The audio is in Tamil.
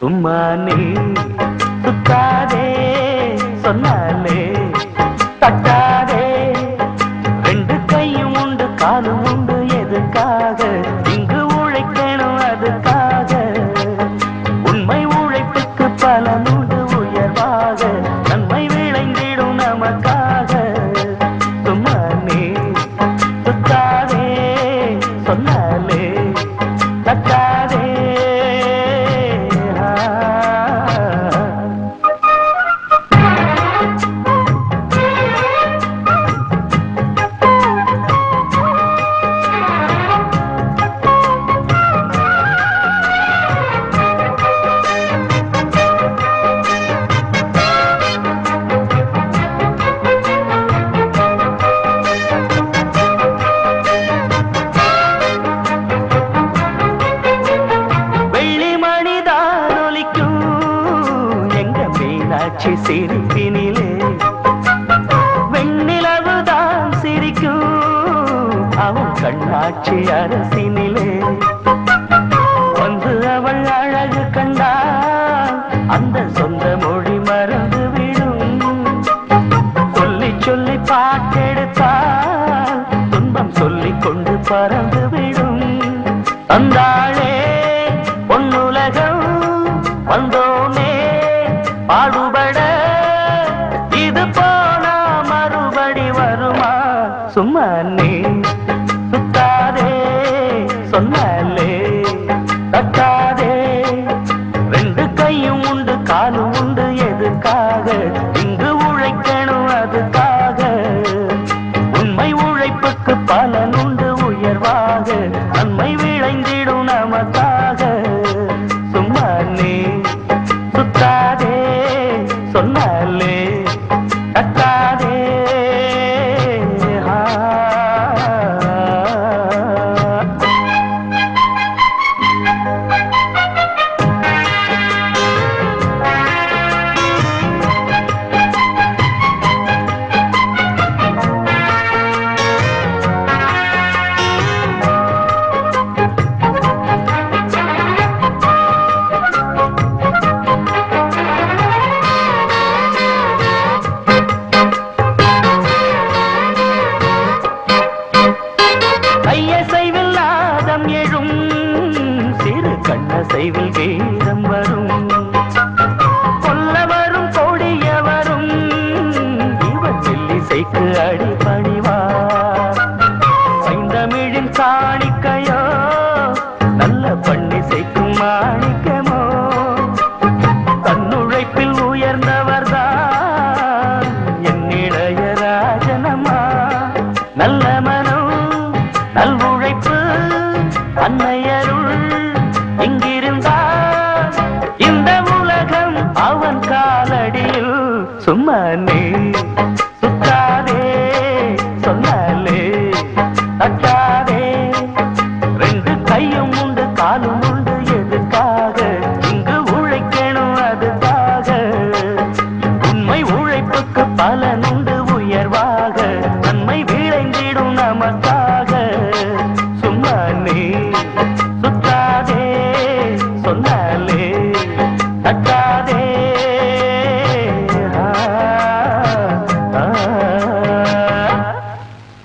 சும்மா சுத்தாதே சொன்னாலே காலும் உண்டு எதுக்காக இங்கு உழைக்கணும் அதுக்காக உண்மை உழைப்புக்கு பலனுண்டு உயர்வாக. நன்மை விளைந்திடும் நமக்காக. சும்மா சுத்தாதே சொன்னாலே தக்காதே சிரிப்பினிலே வெண்ணிலவுதான் சிரிக்கும். அவன் கண்ணாட்சி அரசினிலே வந்து அவள் அழகு கண்டால் அந்த சொந்த மொழி மறந்து விடும். சொல்லி சொல்லி பாட்டெடுத்தால் துன்பம் சொல்லி கொண்டு பறந்து விடும். அந்தாளே பொன்னுலகம் வந்தோமே பாடுப சும்மானே சுத்தாதே சொன்னாலே தட்டாதே. ரெண்டு கையும் உண்டு காலும் உண்டு எதுக்காக வரும். எழும் சிறு கண்ணசைவில் கீதம் வரும். கொல்ல வரும் கொடிய வரும். இவன் செல்லிசைக்கு அடி பணிவார் ஐந்தமிழின் காணிக்கையோ நல்ல பண்ணிசைக்கும் மாணிக்கமோ? தன்னுழைப்பில் உயர்ந்தவர்தான். என்னிடைய ராஜனமா? சும்மா நீ சுத்தாதே சொன்னாலே தட்டாதே. ரெண்டு கையும் உண்டு காலும் உண்டு எதுக்காக? இங்கு உழைக்கணும் அதுக்காக. உண்மை உழைப்புக்கு பலனுண்டு உயர்வாக. நன்மை விளைந்திடும் நமக்காக. சும்மா நீ சுத்தாதே சொன்னாலே தட்டாதே